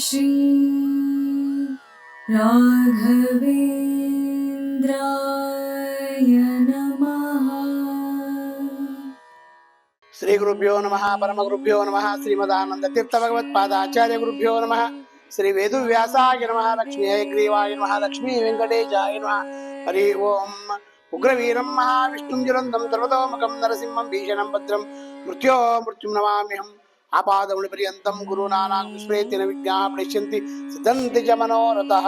श्री राघवेन्द्राय नमः। శ్రీ గురుభ్యో నమ పరమ గురుభ్యో నమ శ్రీమదానంద తీర్థ భగవత్ పాదాచార్య గురుభ్యో నమ శ్రీ వేదు వ్యాసాయ నమ లక్ష్మీ హయగ్రీవాయ నమ లక్ష్మీ వెంకటేశాయ నమ హరి ఓం ఉగ్రవీరం మహావిష్ణుం జ్వలంతం సర్వతోముఖం నరసింహం భీషణం భద్రం మృత్యో మృత్యుం నమామ్యహం ಆಪಾದಮುಳಿ ಪರ್ಯಂತಂ ಗುರುನಾನಾಂ ವಿಸ್ಮೃತಿನ ವಿಜ್ಞಾ ಪಶ್ಯಂತಿ ಸಿದ್ಧಂತಿ ಚ ಮನೋರಥಃ.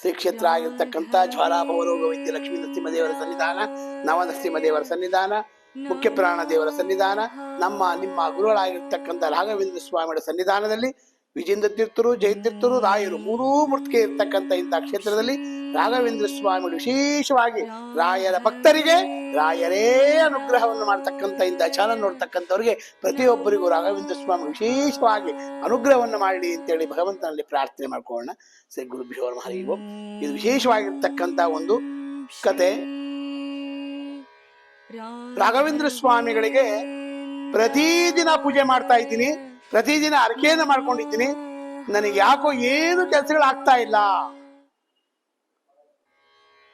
ಶ್ರೀ ಕ್ಷೇತ್ರ ಆಗಿರ್ತಕ್ಕಂಥ ಜ್ವಾಲಾಭವರೋಗ ವೈದ್ಯ ಲಕ್ಷ್ಮೀ ನರಸಿಂಹದೇವರ ಸನ್ನಿಧಾನ ನವನರಸಿಂಹದೇವರ ಸನ್ನಿಧಾನ ಮುಖ್ಯ ಪ್ರಾಣ ದೇವರ ಸನ್ನಿಧಾನ, ನಮ್ಮ ನಿಮ್ಮ ಗುರುಗಳಾಗಿರ್ತಕ್ಕಂಥ ರಾಘವೇಂದ್ರ ಸ್ವಾಮಿಗಳ ಸನ್ನಿಧಾನದಲ್ಲಿ ವಿಜೇಂದ್ರ ತೀರ್ಥರು ಜಯತೀರ್ಥರು ರಾಯರು ಮೂರೂ ಮೂರ್ತಿಗೆ ಇರ್ತಕ್ಕಂಥ ಇಂಥ ಕ್ಷೇತ್ರದಲ್ಲಿ ರಾಘವೇಂದ್ರ ಸ್ವಾಮಿಗಳು ವಿಶೇಷವಾಗಿ ರಾಯರ ಭಕ್ತರಿಗೆ ರಾಯರೇ ಅನುಗ್ರಹವನ್ನು ಮಾಡ್ತಕ್ಕಂಥ ಇಂಥ ಚಾನಲ್ ನೋಡ್ತಕ್ಕಂಥವ್ರಿಗೆ ಪ್ರತಿಯೊಬ್ಬರಿಗೂ ರಾಘವೇಂದ್ರ ಸ್ವಾಮಿ ವಿಶೇಷವಾಗಿ ಅನುಗ್ರಹವನ್ನು ಮಾಡಿ ಅಂತೇಳಿ ಭಗವಂತನಲ್ಲಿ ಪ್ರಾರ್ಥನೆ ಮಾಡ್ಕೊಳ್ಳೋಣ. ಶ್ರೀ ಗುರು ಭೀವರ್ ಹರಿ ಓಂ. ಇದು ವಿಶೇಷವಾಗಿರ್ತಕ್ಕಂಥ ಒಂದು ಕತೆ. ರಾಘವೇಂದ್ರ ಸ್ವಾಮಿಗಳಿಗೆ ಪ್ರತಿದಿನ ಪೂಜೆ ಮಾಡ್ತಾ ಇದ್ದೀನಿ. ಪ್ರತಿದಿನ ಅರ್ಕೆಯನ್ನು ಮಾಡ್ಕೊಂಡಿದ್ದೀನಿ. ನನಗೆ ಯಾಕೋ ಏನು ಕೆಲಸಗಳು ಆಗ್ತಾ ಇಲ್ಲ.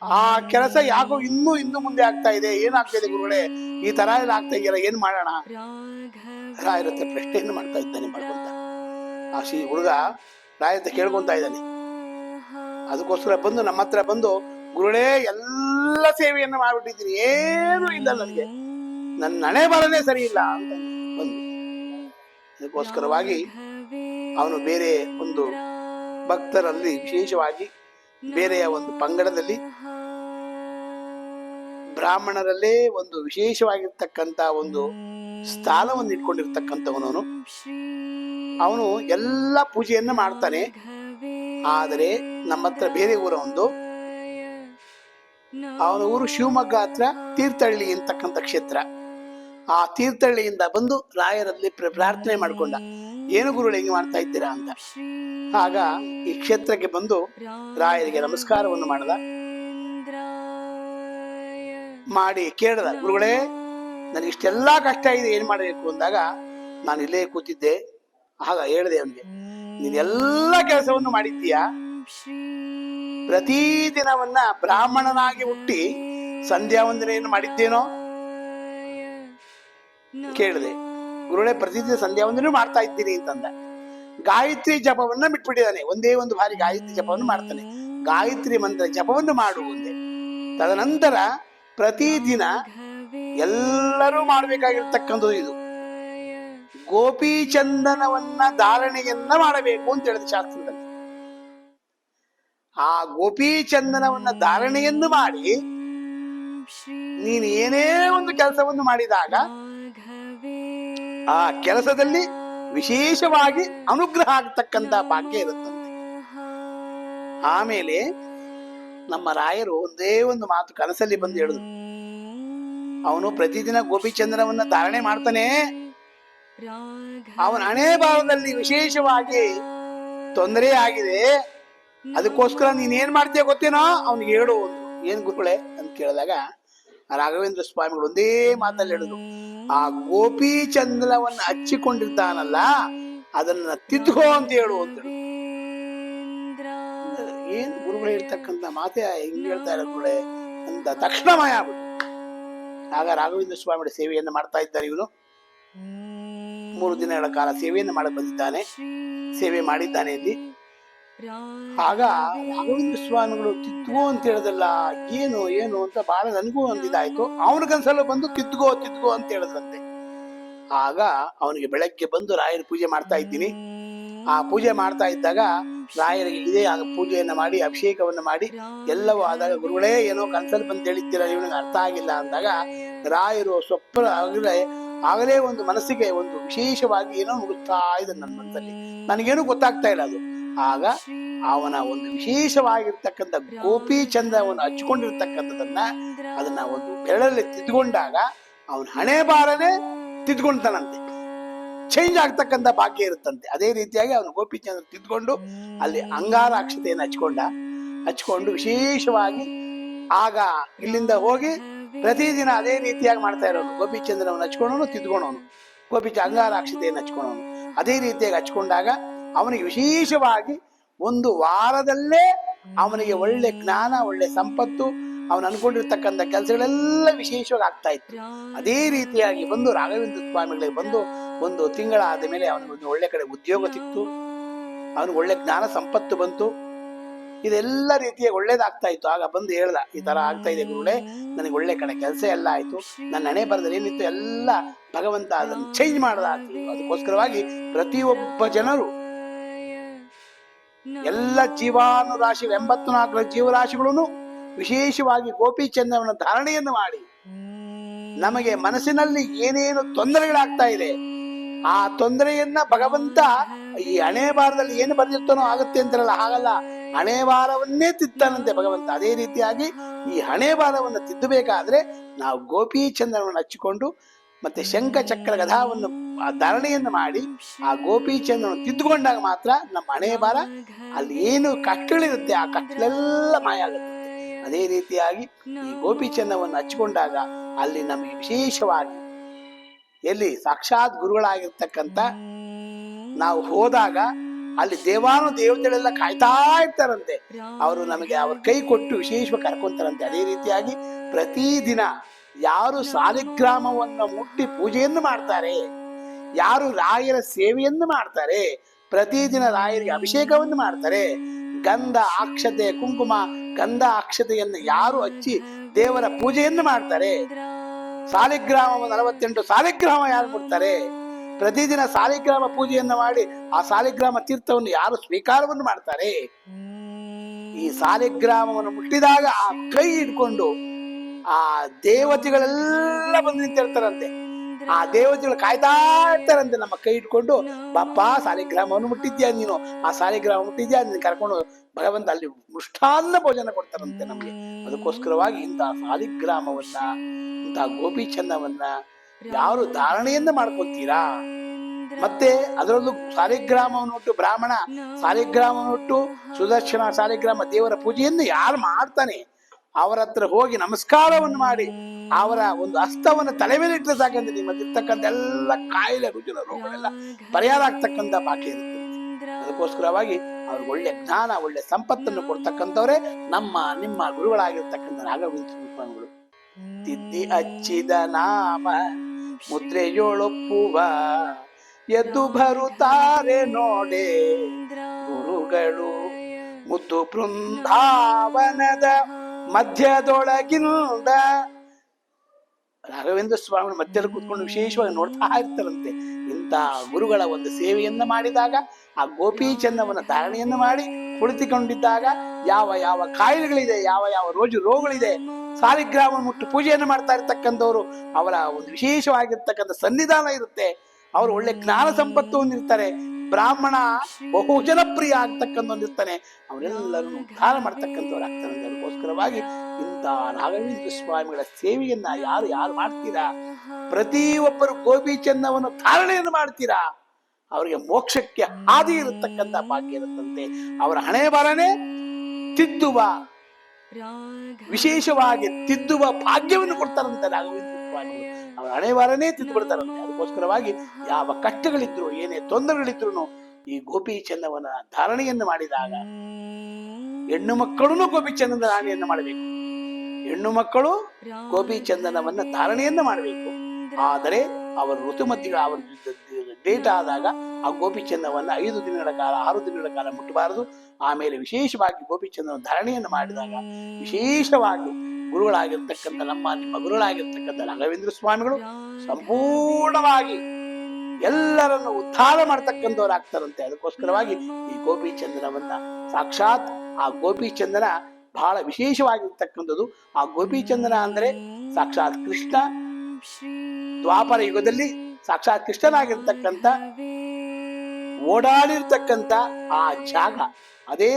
ಆ ಕೆಲಸ ಯಾಕೋ ಇನ್ನೂ ಇನ್ನು ಮುಂದೆ ಆಗ್ತಾ ಇದೆ. ಏನಾಗ್ತಾ ಇದೆ ಗುರುಗಳೇ? ಈ ತರ ಎಲ್ಲ ಆಗ್ತಾ ಇದೆಯಲ್ಲ, ಏನ್ ಮಾಡೋಣ? ರಾಯರತ್ರ ಪ್ರಶ್ನೆಯನ್ನು ಮಾಡ್ತಾ ಇದ್ದಾನೆ ಮಾಡ್ಕೊಂತ ಆ ಶ್ರೀ ಹುಡುಗ ರಾಯರತ್ರ ಕೇಳ್ಕೊಂತ ಇದ್ದಾನೆ. ಅದಕ್ಕೋಸ್ಕರ ಬಂದು ನಮ್ಮ ಹತ್ರ ಬಂದು, ಗುರುಗಳೇ, ಎಲ್ಲ ಸೇವೆಯನ್ನು ಮಾಡಿಬಿಟ್ಟಿದ್ದೀನಿ. ಏನು ಇಲ್ಲ ನನಗೆ. ನನ್ನ ಹಣೆ ಬರನೇ ಸರಿ ಇಲ್ಲ ಅಂತ. ಅದಕ್ಕೋಸ್ಕರವಾಗಿ ಅವನು ಬೇರೆ ಒಂದು ಭಕ್ತರಲ್ಲಿ ವಿಶೇಷವಾಗಿ ಬೇರೆಯ ಒಂದು ಪಂಗಡದಲ್ಲಿ ಬ್ರಾಹ್ಮಣರಲ್ಲೇ ಒಂದು ವಿಶೇಷವಾಗಿರ್ತಕ್ಕಂಥ ಒಂದು ಸ್ಥಾನವನ್ನು ಇಟ್ಕೊಂಡಿರ್ತಕ್ಕಂಥವನು ಅವನು ಎಲ್ಲ ಪೂಜೆಯನ್ನು ಮಾಡ್ತಾನೆ. ಆದರೆ ನಮ್ಮ ಹತ್ರ ಬೇರೆ ಊರ ಒಂದು. ಅವನ ಊರು ಶಿವಮೊಗ್ಗ ಹತ್ರ ತೀರ್ಥಹಳ್ಳಿ ಅಂತಕ್ಕಂಥ ಕ್ಷೇತ್ರ. ಆ ತೀರ್ಥಹಳ್ಳಿಯಿಂದ ಬಂದು ರಾಯರಲ್ಲಿ ಪ್ರಾರ್ಥನೆ ಮಾಡಿಕೊಂಡ. ಏನು ಗುರುಗಳು ಹೆಂಗೆ ಮಾಡ್ತಾ ಇದ್ದೀರಾ ಅಂತ. ಆಗ ಈ ಕ್ಷೇತ್ರಕ್ಕೆ ಬಂದು ರಾಯರಿಗೆ ನಮಸ್ಕಾರವನ್ನು ಮಾಡಿದ. ಮಾಡಿ ಕೇಳ್ದ, ಗುರುಗಳೇ, ನನಗೆ ಇಷ್ಟೆಲ್ಲಾ ಕಷ್ಟ ಇದೆ, ಏನ್ ಮಾಡಬೇಕು ಅಂದಾಗ ನಾನು ಇಲ್ಲೇ ಕೂತಿದ್ದೆ. ಆಗ ಹೇಳಿದೆ ಅವನಿಗೆ, ನೀನ್ ಎಲ್ಲ ಕೆಲಸವನ್ನು ಮಾಡಿದ್ದೀಯಾ? ಪ್ರತಿ ದಿನವನ್ನ ಬ್ರಾಹ್ಮಣನಾಗಿ ಹುಟ್ಟಿ ಸಂಧ್ಯಾ ವಂದನೆಯನ್ನು ಮಾಡಿದ್ದೇನೋ? ಕೇಳಿದೆ. ಗುರುಳೆ ಪ್ರತಿದಿನ ಸಂಧ್ಯಾ ವಂದನೆ ಮಾಡ್ತಾ ಇದ್ದೀನಿ ಅಂತಂದ. ಗಾಯತ್ರಿ ಜಪವನ್ನ ಬಿಟ್ಬಿಟ್ಟಿದ್ದಾನೆ. ಒಂದೇ ಒಂದು ಬಾರಿ ಗಾಯತ್ರಿ ಜಪವನ್ನು ಮಾಡ್ತಾನೆ. ಗಾಯತ್ರಿ ಮಂತ್ರ ಜಪವನ್ನು ಮಾಡು ಮುಂದೆ ತದನಂತರ ಪ್ರತಿದಿನ ಎಲ್ಲರೂ ಮಾಡಬೇಕಾಗಿರ್ತಕ್ಕಂಥದ್ದು ಇದು. ಗೋಪಿ ಚಂದನವನ್ನ ಧಾರಣೆಯನ್ನ ಮಾಡಬೇಕು ಅಂತ ಹೇಳಿದ ಶಾಸ್ತ್ರದಲ್ಲಿ. ಆ ಗೋಪಿ ಚಂದನವನ್ನ ಧಾರಣೆಯನ್ನು ಮಾಡಿ ನೀನು ಏನೇ ಒಂದು ಕೆಲಸವನ್ನು ಮಾಡಿದಾಗ ಆ ಕೆಲಸದಲ್ಲಿ ವಿಶೇಷವಾಗಿ ಅನುಗ್ರಹ ಆಗ್ತಕ್ಕಂತ ಭಾಗ್ಯ ಇರುತ್ತಂತೆ. ಆಮೇಲೆ ನಮ್ಮ ರಾಯರು ಒಂದೇ ಒಂದು ಮಾತು ಕನಸಲ್ಲಿ ಬಂದು ಹೇಳಿದ್ರು ಅವನು ಪ್ರತಿದಿನ ಗೋಪಿಚಂದ್ರವನ್ನ ಧಾರಣೆ ಮಾಡ್ತಾನೆ. ಅವನ ಹಣೆ ಭಾವದಲ್ಲಿ ವಿಶೇಷವಾಗಿ ತೊಂದರೆ ಆಗಿದೆ. ಅದಕ್ಕೋಸ್ಕರ ನೀನ್ ಏನ್ ಮಾಡ್ತೀಯ ಗೊತ್ತೇನೋ? ಅವ್ನಿಗೆ ಹೇಳು. ಏನ್ ಗುರುಗಳೇ? ಅಂತ ಕೇಳಿದಾಗ ರಾಘವೇಂದ್ರ ಸ್ವಾಮಿಗಳು ಒಂದೇ ಮಾತಲ್ಲಿ ಹೇಳಿದ್ರು, ಆ ಗೋಪಿ ಚಂದ್ರವನ್ನ ಹಚ್ಚಿಕೊಂಡಿರ್ತಾನಲ್ಲ ಅದನ್ನ ತಿದ್ದುಕೋ ಅಂತ ಹೇಳು ಅಂತ. ಏನ್ ಗುರುಗಳು ಹೇಳ್ತಕ್ಕಂತ ಮಾತೆ ಹೆಂಗ್ ಹೇಳ್ತಾ ಇರೋದು ಅಂತ ತಕ್ಷಣ ಮಾಯ ಆಗ್ಬಿಟ್ಟು ಆಗ ರಾಘವೇಂದ್ರ ಸ್ವಾಮಿಗಳ ಸೇವೆಯನ್ನು ಮಾಡ್ತಾ ಇದ್ದಾರೆ ಇವನು. ಮೂರು ದಿನಗಳ ಕಾಲ ಸೇವೆಯನ್ನು ಮಾಡಕ್ ಬಂದಿದ್ದಾನೆ. ಸೇವೆ ಮಾಡಿದ್ದಾನೆ ಇಲ್ಲಿ. ಆಗ ರಾಘವೇಂದ್ರ ಸ್ವಾಮಿಗಳು ತಿದ್ದುಗೋ ಅಂತ ಹೇಳದಲ್ಲ, ಏನು ಏನು ಅಂತ ಬಹಳ ನನಗೂ ಒಂದು ಇದಾಯ್ತು. ಅವನ ಕನ್ಸಲ್ಲೂ ಬಂದು ತಿದ್ದುಗೋ ತಿತ್ಗೋ ಅಂತ ಹೇಳದಂತೆ. ಆಗ ಅವನಿಗೆ ಬೆಳಗ್ಗೆ ಬಂದು ರಾಯರ ಪೂಜೆ ಮಾಡ್ತಾ ಇದ್ದೀನಿ. ಆ ಪೂಜೆ ಮಾಡ್ತಾ ಇದ್ದಾಗ ರಾಯರಿಗೆ ಇದೇ ಆಗ ಪೂಜೆಯನ್ನು ಮಾಡಿ, ಅಭಿಷೇಕವನ್ನು ಮಾಡಿ, ಎಲ್ಲವೂ ಆದಾಗ ಗುರುಗಳೇ, ಏನೋ ಕನ್ಸಲ್ ಬಂದು ಹೇಳಿದ್ದೀರ, ಇವನಿಗೆ ಅರ್ಥ ಆಗಿಲ್ಲ ಅಂದಾಗ ರಾಯರು ಸ್ವಪ್ನ ಆಗಲೇ ಆಗಲೇ ಒಂದು ಮನಸ್ಸಿಗೆ ಒಂದು ವಿಶೇಷವಾಗಿ ಏನೋ ನುಡುತ್ತಾ ಇದೆ ನನ್ನ ಮನಸ್ಸಲ್ಲಿ. ನನಗೇನು ಗೊತ್ತಾಗ್ತಾ ಇಲ್ಲ ಅದು. ಆಗ ಅವನ ಒಂದು ವಿಶೇಷವಾಗಿರ್ತಕ್ಕಂಥ ಗೋಪಿ ಚಂದ್ರವನ್ನು ಅದನ್ನ ಒಂದು ಬೆರಳಲ್ಲಿ ತಿದ್ಕೊಂಡಾಗ ಅವನ ಹಣೆ ಬಾರನೆ ತಿದ್ಕೊಂತಾನಂತೆ ಚೇಂಜ್ ಆಗ್ತಕ್ಕಂಥ ಭಾಗ್ಯ ಇರುತ್ತಂತೆ. ಅದೇ ರೀತಿಯಾಗಿ ಅವನು ಗೋಪಿಚಂದ್ರ ತಿದ್ಕೊಂಡು ಅಲ್ಲಿ ಅಂಗಾರ ಅಕ್ಷತೆಯನ್ನು ಹಚ್ಕೊಂಡ. ಹಚ್ಕೊಂಡು ವಿಶೇಷವಾಗಿ ಆಗ ಇಲ್ಲಿಂದ ಹೋಗಿ ಪ್ರತಿದಿನ ಅದೇ ರೀತಿಯಾಗಿ ಮಾಡ್ತಾ ಇರೋನು. ಗೋಪಿಚಂದ್ರವನ್ನು ಹಚ್ಕೊಂಡವನು ತಿದ್ಕೊಂಡವನು ಗೋಪಿಚ ಅಂಗಾರ ಅಕ್ಷತೆಯನ್ನು ಹಚ್ಕೊಂಡವನು. ಅದೇ ರೀತಿಯಾಗಿ ಹಚ್ಕೊಂಡಾಗ ಅವನಿಗೆ ವಿಶೇಷವಾಗಿ ಒಂದು ವಾರದಲ್ಲೇ ಅವನಿಗೆ ಒಳ್ಳೆ ಜ್ಞಾನ, ಒಳ್ಳೆ ಸಂಪತ್ತು, ಅವನು ಅನ್ಕೊಂಡಿರ್ತಕ್ಕಂಥ ಕೆಲಸಗಳೆಲ್ಲ ವಿಶೇಷವಾಗಿ ಆಗ್ತಾ ಇತ್ತು. ಅದೇ ರೀತಿಯಾಗಿ ಬಂದು ರಾಘವೇಂದ್ರ ಸ್ವಾಮಿಗಳಿಗೆ ಬಂದು ಒಂದು ತಿಂಗಳಾದ ಮೇಲೆ ಅವನಿಗೆ ಒಳ್ಳೆ ಕಡೆ ಉದ್ಯೋಗ ಸಿಕ್ತು. ಅವನಿಗೆ ಒಳ್ಳೆ ಜ್ಞಾನ, ಸಂಪತ್ತು ಬಂತು. ಇದೆಲ್ಲ ರೀತಿಯ ಒಳ್ಳೇದಾಗ್ತಾ ಇತ್ತು. ಆಗ ಬಂದು ಹೇಳ್ದ, ಈ ತರ ಆಗ್ತಾ ಇದೆ ಗುರುಗಳೇ, ನನಗೆ ಒಳ್ಳೆ ಕಡೆ ಕೆಲಸ ಎಲ್ಲ ಆಯ್ತು. ನನ್ನ ಹಣೆ ಬರದಲ್ಲಿ ಏನಿತ್ತು, ಎಲ್ಲ ಭಗವಂತ ಅದನ್ನು ಚೇಂಜ್ ಮಾಡದ. ಅದಕ್ಕೋಸ್ಕರವಾಗಿ ಪ್ರತಿಯೊಬ್ಬ ಜನರು ಎಲ್ಲ ಜೀವಾನು ರಾಶಿ ಎಂಬತ್ತು ನಾಲ್ಕು ಜೀವರಾಶಿಗಳನ್ನು ವಿಶೇಷವಾಗಿ ಗೋಪಿ ಚಂದವನ ಧಾರಣೆಯನ್ನು ಮಾಡಿ. ನಮಗೆ ಮನಸ್ಸಿನಲ್ಲಿ ಏನೇನು ತೊಂದರೆಗಳಾಗ್ತಾ ಇದೆ ಆ ತೊಂದರೆಯನ್ನ ಭಗವಂತ ಈ ಹಣೆ ಬಾರದಲ್ಲಿ ಏನು ಬರೆದಿರ್ತಾನೋ ಆಗುತ್ತೆ ಅಂತಾರಲ್ಲ ಹಾಗಲ್ಲ. ಹಣೆ ಬಾರವನ್ನೇ ತಿದ್ದಾನಂತೆ ಭಗವಂತ. ಅದೇ ರೀತಿಯಾಗಿ ಈ ಹಣೆ ಬಾರವನ್ನು ತಿದ್ದಬೇಕಾದ್ರೆ ನಾವು ಗೋಪಿ ಚಂದ್ರವನ್ನು ಹಚ್ಚಿಕೊಂಡು ಮತ್ತೆ ಶಂಖ ಚಕ್ರ ಗಧಾವನ್ನು ಧಾರಣೆಯನ್ನು ಮಾಡಿ ಆ ಗೋಪಿ ಚಂದ್ರವನ್ನು ತಿದ್ದುಕೊಂಡಾಗ ಮಾತ್ರ ನಮ್ಮ ಹಣೆ ಬಾರ ಅಲ್ಲಿ ಏನು ಕಟ್ಟಳಿರುತ್ತೆ ಆ ಕಟ್ಟಳೆಲ್ಲ ಮಾಯ ಆಗುತ್ತೆ ಅದೇ ರೀತಿಯಾಗಿ ಈ ಗೋಪಿ ಚಂದವನ್ನು ಹಚ್ಚಿಕೊಂಡಾಗ ಅಲ್ಲಿ ನಮಗೆ ವಿಶೇಷವಾಗಿ ಎಲ್ಲಿ ಸಾಕ್ಷಾತ್ ಗುರುಗಳಾಗಿರ್ತಕ್ಕಂಥ ನಾವು ಹೋದಾಗ ಅಲ್ಲಿ ದೇವಾನು ದೇವತೆಗಳೆಲ್ಲ ಕಾಯ್ತಾ ಇರ್ತಾರಂತೆ. ಅವರು ನಮಗೆ ಅವ್ರ ಕೈ ಕೊಟ್ಟು ವಿಶೇಷವಾಗಿ ಕರ್ಕೊಂತಾರಂತೆ. ಅದೇ ರೀತಿಯಾಗಿ ಪ್ರತಿದಿನ ಯಾರು ಸಾಲಿಗ್ರಾಮವನ್ನು ಮುಟ್ಟಿ ಪೂಜೆಯನ್ನು ಮಾಡ್ತಾರೆ ಯಾರು ರಾಯರ ಸೇವೆಯನ್ನು ಮಾಡ್ತಾರೆ ಪ್ರತಿದಿನ ರಾಯರಿಗೆ ಅಭಿಷೇಕವನ್ನು ಮಾಡ್ತಾರೆ ಗಂಧ ಅಕ್ಷತೆ ಕುಂಕುಮ ಗಂಧ ಅಕ್ಷತೆಯನ್ನು ಯಾರು ಹಚ್ಚಿ ದೇವರ ಪೂಜೆಯನ್ನು ಮಾಡ್ತಾರೆ. ಸಾಲಿಗ್ರಾಮ ನಲವತ್ತೆಂಟು ಸಾಲಿಗ್ರಾಮ ಯಾರು ಕೊಡ್ತಾರೆ ಪ್ರತಿದಿನ ಸಾಲಿಗ್ರಾಮ ಪೂಜೆಯನ್ನು ಮಾಡಿ ಆ ಸಾಲಿಗ್ರಾಮ ತೀರ್ಥವನ್ನು ಯಾರು ಸ್ವೀಕಾರವನ್ನು ಮಾಡ್ತಾರೆ? ಈ ಸಾಲಿಗ್ರಾಮವನ್ನು ಮುಟ್ಟಿದಾಗ ಆ ಕೈ ಹಿಡ್ಕೊಂಡು ಆ ದೇವತೆಗಳೆಲ್ಲ ಬಂದು ನಿಂತಿರ್ತಾರಂತೆ. ಆ ದೇವತೆಗಳು ಕಾಯ್ತಾ ಇರ್ತಾರಂತೆ ನಮ್ಮ ಕೈ ಇಟ್ಕೊಂಡು ಬಾಪ ಸಾಲಿಗ್ರಾಮವನ್ನು ಮುಟ್ಟಿದ್ಯಾ ನೀನು? ಆ ಸಾಲಿಗ್ರಾಮ ಮುಟ್ಟಿದ್ಯಾ? ನೀನು ಕರ್ಕೊಂಡು ಭಗವಂತ ಅಲ್ಲಿ ಮೃಷ್ಟಾನ್ನ ಭೋಜನ ಕೊಡ್ತಾರಂತೆ ನಮ್ಗೆ. ಅದಕ್ಕೋಸ್ಕರವಾಗಿ ಇಂತಹ ಸಾಲಿಗ್ರಾಮವನ್ನ ಇಂತಹ ಗೋಪಿಚಂದವನ್ನ ಯಾರು ಧಾರಣೆಯನ್ನ ಮಾಡ್ಕೊತೀರಾ ಮತ್ತೆ ಅದರಲ್ಲೂ ಸಾಲಿಗ್ರಾಮವನ್ನು ಉಟ್ಟು ಬ್ರಾಹ್ಮಣ ಸಾಲಿಗ್ರಾಮವನ್ನು ಉಟ್ಟು ಸುದರ್ಶನ ಸಾಲಿಗ್ರಾಮ ದೇವರ ಪೂಜೆಯನ್ನು ಯಾರು ಮಾಡ್ತಾನೆ? ಅವರ ಹತ್ರ ಹೋಗಿ ನಮಸ್ಕಾರವನ್ನು ಮಾಡಿ ಅವರ ಒಂದು ಹಸ್ತವನ್ನು ತಲೆ ಮೇಲೆ ಇಟ್ಟರೆ ಸಾಕಂದ್ರೆ ನಿಮ್ಮಲ್ಲಿರ್ತಕ್ಕಂಥ ಎಲ್ಲ ಕಾಯಿಲೆ ರುಜಿನ ರೋಗಗಳೆಲ್ಲ ಪರಿಹಾರ ಆಗ್ತಕ್ಕಂಥ ಬಾಕಿ ಇರುತ್ತೆ. ಅದಕ್ಕೋಸ್ಕರವಾಗಿ ಅವ್ರಿಗೆ ಒಳ್ಳೆ ಜ್ಞಾನ ಒಳ್ಳೆ ಸಂಪತ್ತನ್ನು ಕೊಡ್ತಕ್ಕಂಥವ್ರೆ ನಮ್ಮ ನಿಮ್ಮ ಗುರುಗಳಾಗಿರ್ತಕ್ಕಂಥ ರಾಘವೇಂದ್ರ ಸ್ವಾಮಿಗಳು. ತಿದ್ದಿ ಹಚ್ಚಿದ ನಾಮ ಮುದ್ರೆಯೊಳಪ್ಪುವ ಎದ್ದು ಬರುತ್ತಾರೆ ನೋಡೆ ಗುರುಗಳು. ಮುದ್ದು ಬೃಂದಾವನದ ಮಧ್ಯದೊಳಗಿಂದ ರಾಘವೇಂದ್ರ ಸ್ವಾಮಿ ಮಧ್ಯದಲ್ಲಿ ಕೂತ್ಕೊಂಡು ವಿಶೇಷವಾಗಿ ನೋಡ್ತಾ ಇರ್ತಾರಂತೆ. ಇಂಥ ಗುರುಗಳ ಒಂದು ಸೇವೆಯನ್ನ ಮಾಡಿದಾಗ, ಆ ಗೋಪಿ ಚಂದವನ ಧಾರಣೆಯನ್ನು ಮಾಡಿ ಕುಳಿತುಕೊಂಡಿದ್ದಾಗ ಯಾವ ಯಾವ ಕಾಯಿಲೆಗಳಿದೆ, ಯಾವ ಯಾವ ರೋಜು ರೋಗಗಳಿದೆ, ಸಾಲಿಗ್ರಾಮ ಮುಟ್ಟು ಪೂಜೆಯನ್ನು ಮಾಡ್ತಾ ಇರ್ತಕ್ಕಂಥವ್ರು, ಅವರ ಒಂದು ವಿಶೇಷವಾಗಿರ್ತಕ್ಕಂಥ ಸನ್ನಿಧಾನ ಇರುತ್ತೆ. ಅವರು ಒಳ್ಳೆ ಜ್ಞಾನ ಸಂಪತ್ತು ಹೊಂದಿರ್ತಾರೆ ಬ್ರಾಹ್ಮಣ ಬಹು ಜನಪ್ರಿಯ ಆಗ್ತಕ್ಕಂಥ ಇರ್ತಾನೆ. ಅವರೆಲ್ಲರನ್ನು ಉದ್ಧಾರ ಮಾಡ್ತಕ್ಕಂಥವ್ರು ಆಗ್ತಾರೆ ಅದಕ್ಕೋಸ್ಕರವಾಗಿ ಇಂಥ ರಾಘವೇಂದ್ರ ಸ್ವಾಮಿಗಳ ಸೇವೆಯನ್ನ ಯಾರು ಯಾರು ಮಾಡ್ತೀರಾ? ಪ್ರತಿಯೊಬ್ಬರು ಗೋಪಿ ಚಂದವನ್ನು ಧಾರಣೆಯನ್ನು ಮಾಡ್ತೀರಾ? ಅವರಿಗೆ ಮೋಕ್ಷಕ್ಕೆ ಹಾದಿ ಇರತಕ್ಕಂಥ ಭಾಗ್ಯ ಇರುತ್ತಂತೆ. ಅವರ ಹಣೆ ಬರನೆ ತಿದ್ದುವ ವಿಶೇಷವಾಗಿ ತಿದ್ದುವ ಭಾಗ್ಯವನ್ನು ಕೊಡ್ತಾರಂತೆ ರಾಘವೇಂದ್ರ. ಸ್ವಾಮಿಗಳು ಅವರ ಹಣೆ ವಾರನೇ ಅದಕ್ಕೋಸ್ಕರವಾಗಿ ಯಾವ ಕಷ್ಟಗಳಿದ್ರು ಏನೇ ತೊಂದರೆಗಳಿದ್ರು ಈ ಗೋಪಿ ಚಂದವನ ಧಾರಣೆಯನ್ನು ಮಾಡಿದಾಗ ಹೆಣ್ಣು ಮಕ್ಕಳು ಗೋಪಿ ಚಂದನ ಧಾರಣೆಯನ್ನು ಮಾಡಬೇಕು. ಹೆಣ್ಣು ಮಕ್ಕಳು ಗೋಪಿ ಚಂದನವನ್ನ ಧಾರಣೆಯನ್ನು ಮಾಡಬೇಕು. ಆದರೆ ಅವರ ಋತುಮತಿಗಳ ಅವರ ಡೇಟ್ ಆದಾಗ ಆ ಗೋಪಿ ಚಂದವನ್ನ ಐದು ದಿನಗಳ ಕಾಲ ಆರು ದಿನಗಳ ಕಾಲ ಮುಟ್ಟಬಾರದು. ಆಮೇಲೆ ವಿಶೇಷವಾಗಿ ಗೋಪಿ ಚಂದನ ಧಾರಣೆಯನ್ನು ಮಾಡಿದಾಗ ವಿಶೇಷವಾಗಿ ಗುರುಗಳಾಗಿರ್ತಕ್ಕಂಥ ನಮ್ಮ ನಿಮ್ಮ ಗುರುಗಳಾಗಿರ್ತಕ್ಕಂಥ ರಾಘವೇಂದ್ರ ಸ್ವಾಮಿಗಳು ಸಂಪೂರ್ಣವಾಗಿ ಎಲ್ಲರನ್ನು ಉದ್ಧಾರ ಮಾಡ್ತಕ್ಕಂಥವ್ರಾಗ್ತಾರಂತೆ. ಅದಕ್ಕೋಸ್ಕರವಾಗಿ ಈ ಗೋಪಿಚಂದ್ರವನ್ನ ಸಾಕ್ಷಾತ್ ಆ ಗೋಪಿಚಂದ್ರನ ಬಹಳ ವಿಶೇಷವಾಗಿರ್ತಕ್ಕಂಥದ್ದು. ಆ ಗೋಪಿಚಂದ್ರನ ಅಂದ್ರೆ ಸಾಕ್ಷಾತ್ ಕೃಷ್ಣ. ದ್ವಾಪರ ಯುಗದಲ್ಲಿ ಸಾಕ್ಷಾತ್ ಕೃಷ್ಣನಾಗಿರ್ತಕ್ಕಂಥ ಓಡಾಡಿರ್ತಕ್ಕಂಥ ಆ ಜಾಗ. ಅದೇ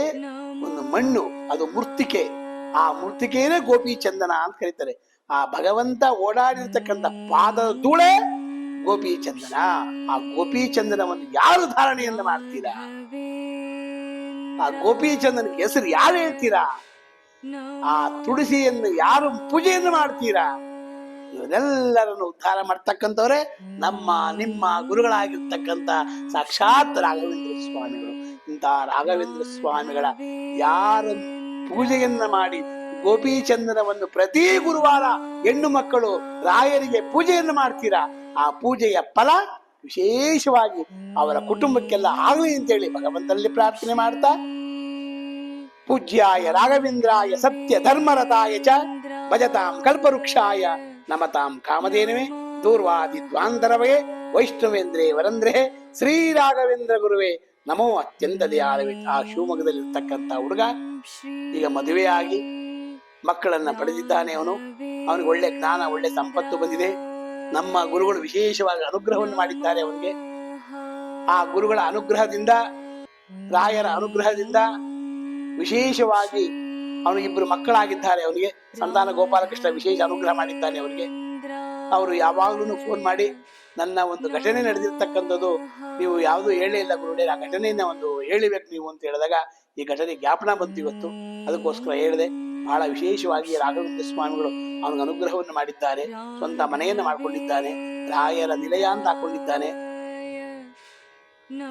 ಒಂದು ಮಣ್ಣು ಅದು ಮೂರ್ತಿಕೆ. ಆ ಮೂರ್ತಿಗೇನೆ ಗೋಪಿ ಚಂದನ ಅಂತ ಕರೀತಾರೆ. ಆ ಭಗವಂತ ಓಡಾಡಿರ್ತಕ್ಕಂಥ ಪಾದದ ಧೂಳೆ ಗೋಪಿ ಚಂದನ. ಆ ಗೋಪಿ ಚಂದನವನ್ನು ಯಾರು ಧಾರಣೆಯನ್ನು ಮಾಡ್ತೀರಾ? ಆ ಗೋಪಿ ಚಂದನಕ್ಕೆ ಹೆಸರು ಯಾರು ಹೇಳ್ತೀರಾ? ಆ ತುಳಸಿಯನ್ನು ಯಾರು ಪೂಜೆಯನ್ನು ಮಾಡ್ತೀರಾ? ಇವರೆಲ್ಲರನ್ನು ಉದ್ಧಾರ ಮಾಡ್ತಕ್ಕಂಥವ್ರೆ ನಮ್ಮ, ನಿಮ್ಮ ಗುರುಗಳಾಗಿರ್ತಕ್ಕಂಥ ಸಾಕ್ಷಾತ್ ರಾಘವೇಂದ್ರ ಸ್ವಾಮಿಗಳು. ಇಂತಹ ರಾಘವೇಂದ್ರ ಸ್ವಾಮಿಗಳ ಯಾರ ಪೂಜೆಯನ್ನ ಮಾಡಿ ಗೋಪೀಚಂದನವನ್ನು ಪ್ರತಿ ಗುರುವಾರ ಹೆಣ್ಣು ಮಕ್ಕಳು ರಾಯರಿಗೆ ಪೂಜೆಯನ್ನು ಮಾಡ್ತೀರಾ? ಆ ಪೂಜೆಯ ಫಲ ವಿಶೇಷವಾಗಿ ಅವರ ಕುಟುಂಬಕ್ಕೆಲ್ಲ ಆಗಲಿ ಅಂತೇಳಿ ಭಗವಂತನಲ್ಲಿ ಪ್ರಾರ್ಥನೆ ಮಾಡ್ತಾ, ಪೂಜ್ಯಾಯ ರಾಘವೇಂದ್ರಾಯ ಸತ್ಯ ಧರ್ಮರತಾಯ ಚ ಭಜತಾಂ ಕಲ್ಪವೃಕ್ಷಾಯ ನಮತಾಂ ಕಾಮಧೇನುವೆ ದೂರ್ವಾದಿ ದ್ವಾಂತರವೇ ವೈಷ್ಣವೇಂದ್ರೇ ವರಂದ್ರೆ ಶ್ರೀ ರಾಘವೇಂದ್ರ ಗುರುವೇ ನಮೋ ಅತ್ಯಂತ ದಯಾಳವೇ ಆ ಶಿವಮೊಗ್ಗದಲ್ಲಿರ್ತಕ್ಕಂಥ ಹುಡುಗ ಈಗ ಮದುವೆಯಾಗಿ ಮಕ್ಕಳನ್ನ ಪಡೆದಿದ್ದಾನೆ ಅವನು. ಅವನಿಗೆ ಒಳ್ಳೆ ಜ್ಞಾನ, ಒಳ್ಳೆ ಸಂಪತ್ತು ಬಂದಿದೆ. ನಮ್ಮ ಗುರುಗಳು ವಿಶೇಷವಾಗಿ ಅನುಗ್ರಹವನ್ನು ಮಾಡಿದ್ದಾರೆ ಅವನಿಗೆ. ಆ ಗುರುಗಳ ಅನುಗ್ರಹದಿಂದ, ರಾಯರ ಅನುಗ್ರಹದಿಂದ ವಿಶೇಷವಾಗಿ ಅವನಿಗಿಬ್ಬರು ಮಕ್ಕಳಾಗಿದ್ದಾರೆ ಅವನಿಗೆ. ಸಂತಾನ ಗೋಪಾಲಕೃಷ್ಣ ವಿಶೇಷ ಅನುಗ್ರಹ ಮಾಡಿದ್ದಾನೆ ಅವರಿಗೆ ಅವರು ಯಾವಾಗ್ಲೂ ಫೋನ್ ಮಾಡಿ, ನನ್ನ ಒಂದು ಘಟನೆ ನಡೆದಿರ್ತಕ್ಕಂಥದ್ದು ನೀವು ಯಾವುದು ಹೇಳೇ ಇಲ್ಲ ಗುರುಡೆ ಆ ಘಟನೆಯನ್ನ ಒಂದು ಹೇಳಿಬೇಕು ನೀವು ಅಂತ ಹೇಳಿದಾಗ ಈ ಘಟನೆ ಜ್ಞಾಪನ ಬಂತು ಇವತ್ತು. ಅದಕ್ಕೋಸ್ಕರ ಹೇಳಿದೆ, ಬಹಳ ವಿಶೇಷವಾಗಿ ರಾಘವೇಂದ್ರ ಸ್ವಾಮಿಗಳು ಅವನಿಗೆ ಅನುಗ್ರಹವನ್ನು ಮಾಡಿದ್ದಾರೆ, ಸ್ವಂತ ಮನೆಯನ್ನು ಮಾಡಿಕೊಂಡಿದ್ದಾನೆ ರಾಯರ ನಿಲಯ ಅಂತ ಹಾಕೊಂಡಿದ್ದಾನೆ.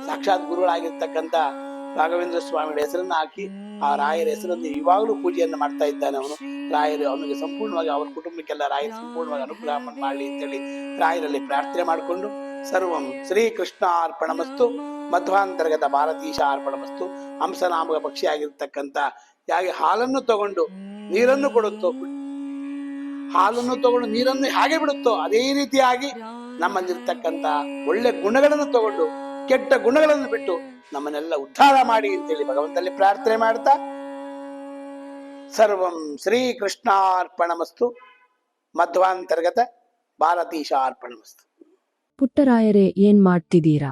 ಸಾಕ್ಷಾತ್ ಗುರುಗಳಾಗಿರ್ತಕ್ಕಂಥ ರಾಘವೇಂದ್ರ ಸ್ವಾಮಿಗಳ ಹೆಸರನ್ನು ಹಾಕಿ ಆ ರಾಯರ ಹೆಸರನ್ನು ಇವಾಗಲೂ ಪೂಜೆಯನ್ನು ಮಾಡ್ತಾ ಇದ್ದಾನೆ ಅವನು. ರಾಯರು ಅವನಿಗೆ ಸಂಪೂರ್ಣವಾಗಿ ಅವರ ಕುಟುಂಬಕ್ಕೆಲ್ಲ ರಾಯರು ಸಂಪೂರ್ಣವಾಗಿ ಅನುಗ್ರಹ ಮಾಡಲಿ ಅಂತೇಳಿ ರಾಯರಲ್ಲಿ ಪ್ರಾರ್ಥನೆ ಮಾಡಿಕೊಂಡು ಸರ್ವಂ ಶ್ರೀ ಕೃಷ್ಣ ಅರ್ಪಣಮಸ್ತು ಮಧ್ವಾಂತರ್ಗತ ಭಾರತೀಶ ಅರ್ಪಣಮಸ್ತು ಹಂಸನಾಮಕ ಪಕ್ಷಿ ಆಗಿರ್ತಕ್ಕಂಥ ಹಾಗೆ ಹಾಲನ್ನು ತಗೊಂಡು ನೀರನ್ನು ಕೊಡುತ್ತೋ ಹಾಲನ್ನು ತಗೊಂಡು ನೀರನ್ನು ಹಾಗೆ ಬಿಡುತ್ತೋ ಅದೇ ರೀತಿಯಾಗಿ ನಮ್ಮಲ್ಲಿರ್ತಕ್ಕಂಥ ಒಳ್ಳೆ ಗುಣಗಳನ್ನು ತಗೊಂಡು ಕೆಟ್ಟ ಗುಣಗಳನ್ನು ಬಿಟ್ಟು ನಮ್ಮನ್ನೆಲ್ಲ ಉದ್ಧಾರ ಮಾಡಿ ಅಂತೇಳಿ ಭಗವಂತಲ್ಲಿ ಪ್ರಾರ್ಥನೆ ಮಾಡ್ತಾ, ಸರ್ವಂ ಶ್ರೀ ಕೃಷ್ಣಾರ್ಪಣಮಸ್ತು ಮಧ್ವಾಂತರ್ಗತ ಭಾರತೀಶ ಅರ್ಪಣಮಸ್ತು ಪುಟ್ಟರಾಯರೇ, ಏನ್ ಮಾಡ್ತಿದ್ದೀರಾ?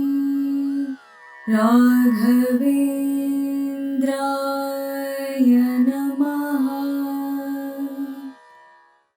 राघवेन्द्रा।